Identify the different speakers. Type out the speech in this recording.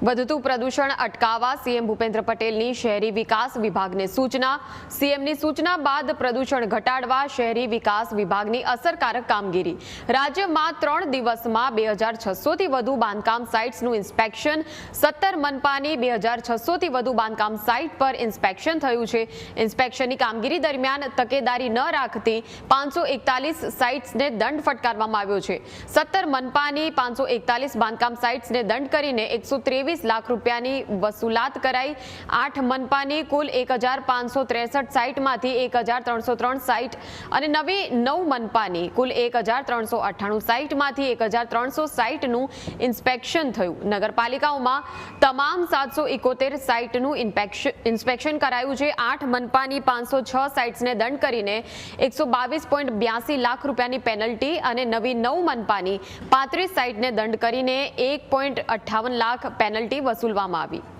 Speaker 1: વધતું પ્રદૂષણ અટકાવવા સીએમ ભૂપેન્દ્ર પટેલની શહેરી વિકાસ વિભાગને સૂચના. સીએમની સૂચના બાદ પ્રદૂષણ ઘટાડવા શહેરી વિકાસ વિભાગની અસરકારક કામગીરી. રાજ્યમાં ત્રણ દિવસમાં બે હજાર છસોથી વધુ બાંધકામ સાઇટ્સનું ઇન્સ્પેક્શન. સત્તર મનપાની બે હજાર છસોથી વધુ બાંધકામ સાઇટ પર ઇન્સ્પેક્શન થયું છે. ઇન્સ્પેક્શનની કામગીરી દરમિયાન તકેદારી ન રાખતી પાંચસો એકતાલીસ સાઇટ્સને દંડ ફટકારવામાં આવ્યો છે. સત્તર મનપાની પાંચસો એકતાલીસ બાંધકામ સાઇટ્સને દંડ કરીને એકસો ત્રેવીસ લાખ રૂપિયાની વસૂલાત કરાઈ. આઠ મનપાની કુલ એક સાઇટમાંથી એક સાઇટ અને નવી નવ મનપાની કુલ એક સાઇટમાંથી એક સાઇટનું ઇન્સ્પેક્શન થયું. નગરપાલિકાઓમાં તમામ સાતસો ઇકોતેર સાઇટનું ઇન્સ્પેક્શન કરાયું છે. આઠ મનપાની પાંચસો છ સાઇટ્સને દંડ કરીને એકસો બાવીસ પોઈન્ટ બ્યાસી લાખ રૂપિયાની પેનલ્ટી અને નવી નવ મનપાની પાંત્રીસ સાઇટને દંડ કરીને એક પોઈન્ટ અઠ્ઠાવન લાખ પેનલ્ટી વસૂલવામાં આવી.